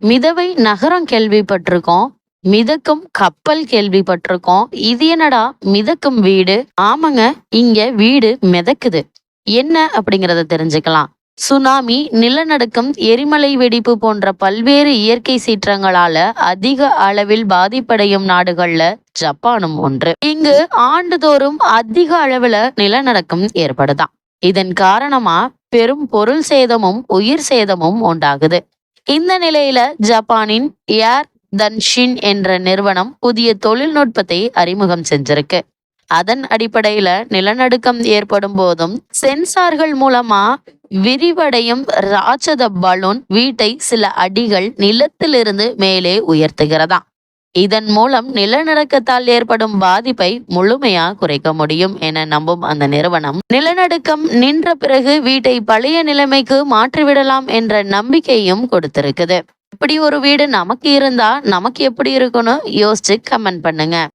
மிதவை நகரம் கேள்விப்பட்டிருக்கோம் மிதக்கும் கப்பல் கேள்விப்பட்டிருக்கோம். இது என்னடா? மிதக்கும் வீடு? ஆமாங்க இங்க வீடு மிதக்குது. என்ன அப்படிங்கறத தெரிஞ்சுக்கலாம். சுனாமி நிலநடுக்கம் எரிமலை வெடிப்பு போன்ற பல்வேறு இயற்கை சீற்றங்களால அதிக அளவில் பாதிப்படையும் நாடுகள்ல ஜப்பானும் ஒன்று. இங்கு ஆண்டுதோறும் அதிக அளவுல நிலநடுக்கம் ஏற்படுதான். இதன் காரணமா பெரும் பொருள் சேதமும் உயிர் சேதமும் உண்டாகுது. இந்த நிலையில ஜப்பானின் ஏர் தன்ஷின் என்ற நிறுவனம் புதிய தொழில்நுட்பத்தை அறிமுகம் செஞ்சிருக்கு. அதன் அடிப்படையில நிலநடுக்கம் ஏற்படும் போதும் சென்சார்கள் மூலமா விரிவடையும் ராட்சத பலூன் வீட்டை சில அடிகள் நிலத்திலிருந்து மேலே உயர்த்துகிறதாம். இதன் மூலம் நிலநடுக்கத்தால் ஏற்படும் பாதிப்பை முழுமையா குறைக்க முடியும் என நம்பும் அந்த நிறுவனம். நிலநடுக்கம் நின்ற பிறகு வீட்டை பழைய நிலைமைக்கு மாற்றிவிடலாம் என்ற நம்பிக்கையும் கொடுத்திருக்குது. இப்படி ஒரு வீடு நமக்கு இருந்தா நமக்கு எப்படி இருக்கும்னு யோசிச்சு கமெண்ட் பண்ணுங்க.